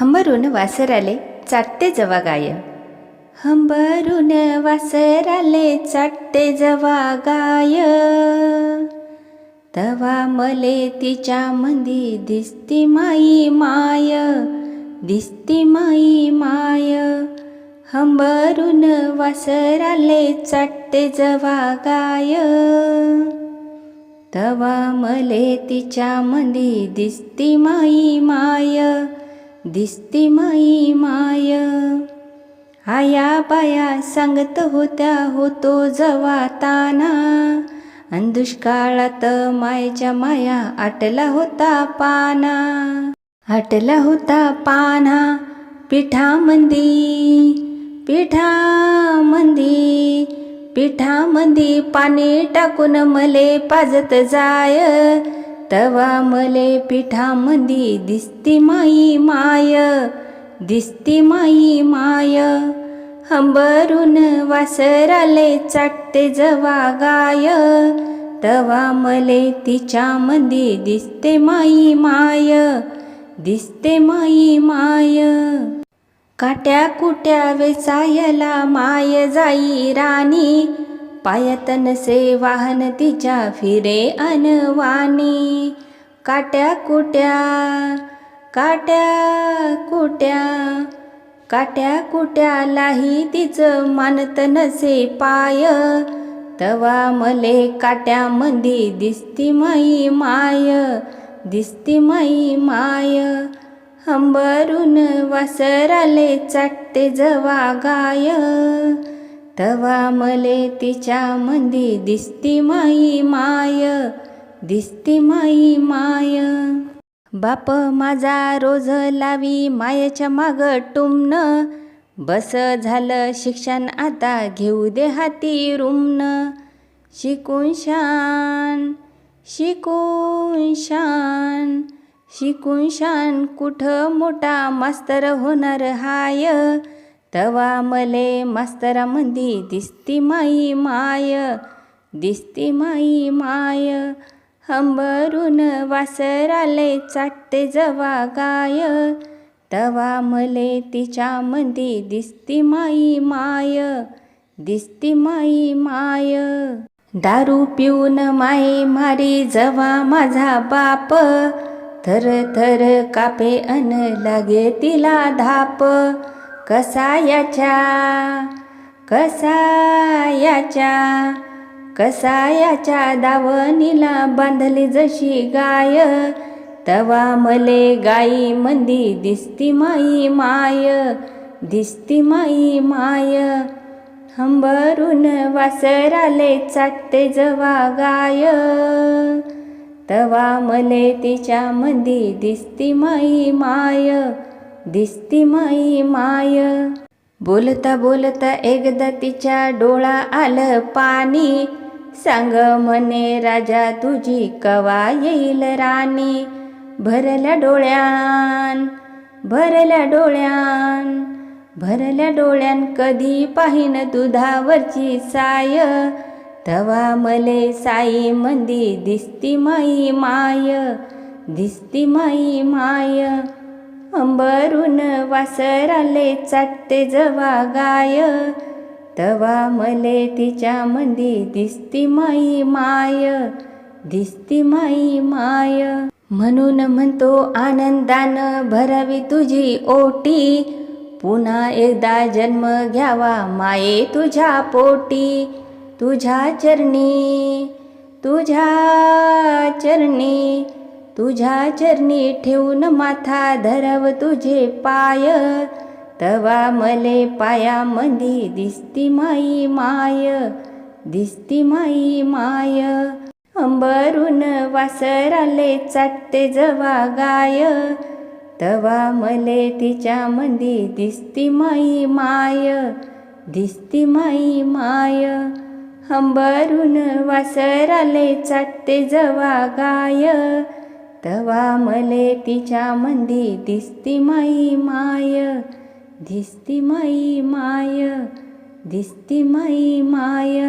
हंबरून वासराले चाटते जवा गाय हंबरून वासराले चाटते जवा गाय तवा मले तिच्या मंदी दिसती माई माय दिसती माई माय. हंबरून वासराले चाटते जवा गाय तवा मले तिच्या मंदी दिसती माई माय दिसती माई माय. आया बाया सांगत होत्या होतो जवा ताना. अन दुष्काळात मायच्या माया आटला होता पाना. आटला होता पाना पिठामंदी पिठामंदी पिठामंदी पाणी टाकून मले पाजत जाय. तवा मले पिठामधी दिसती माई माय दिसती माई माय. हंबरून वासराले चाटते जवा गाय तवा मले तिच्यामधी दिसते माई माय दिसते माई माय. काट्या कुट्या वेचायला माय जाई राणी पायतन से वाहन तिच्या फिरे अनवाणी. काट्या कुट्या काट्या कुट्या काट्या कुट्यालाही तिचं मानत नसे पाय. तवा मले काट्यामध्ये दिसती मई माय दिसती मई माय. हंबरून वासराले चाटते जवा गाय. तवा मले तिच्या मंदी दिसती माई माय दिसती माई माय. बाप माझा रोज लावी मायेच्या माग टुमन बस झालं शिक्षण आता घेऊ दे हाती रुमन. शिकून शान शिकून शान शिकून शान कुठं मोठा मास्तर होणार हाय? तवा मले मास्तरामंदी दिसती माई माय दिसती माई माय. हंबरून वासराले चाटते जवा गाय तवा मले तिच्या मंदी दिसती माई माय दिसती माई माय. दारू पिऊन माई मारी जवा माझा बाप थर थर कापे अन लागे तिला धाप. कसा याच्या कसायाच्या कसा याच्या दावणीला बांधली जशी गाय तवा मले गाई मंदी दिसती माई माय दिसती माई माय. हंबरून वासराले चाटते जवा गाय तवा मले तिच्या मंदी दिसती माई माय दिसती माई माय. बोलता बोलता एकदा तिच्या डोळा आलं पाणी. सांग म्हणे राजा तुझी कवा येईल राणी? भरल्या डोळ्यान भरल्या डोळ्यान भरल्या डोळ्यान कधी पाहिन दुधावरची साय? तवा मले साई मंदी दिसती माई माय दिसती माई माय. अंबरून वासराले चाटते जवा गाय. तवा मले तिच्या मंदी दिसती माई माय दिसती माई माय. म्हणून म्हणतो आनंदानं भरावी तुझी ओटी पुन्हा एकदा जन्म घ्यावा माये तुझ्या पोटी. तुझ्या चरणी तुझ्या चरणी तुझ्या चरणी ठेवून माथा धरव तुझे पाय. तवा मले पायामधी दिसती माई माय दिसती माई माय. अंबरून वासराले चाटते जवा गाय. तवा मले तिच्या मंदी दिसती माई माय दिसती माई माय. अंबरून वासराले चाटते जवा गाय. तवा मले तिच्या मंदी. दिसती माई माय दिसती माई माय दिसती माई माय.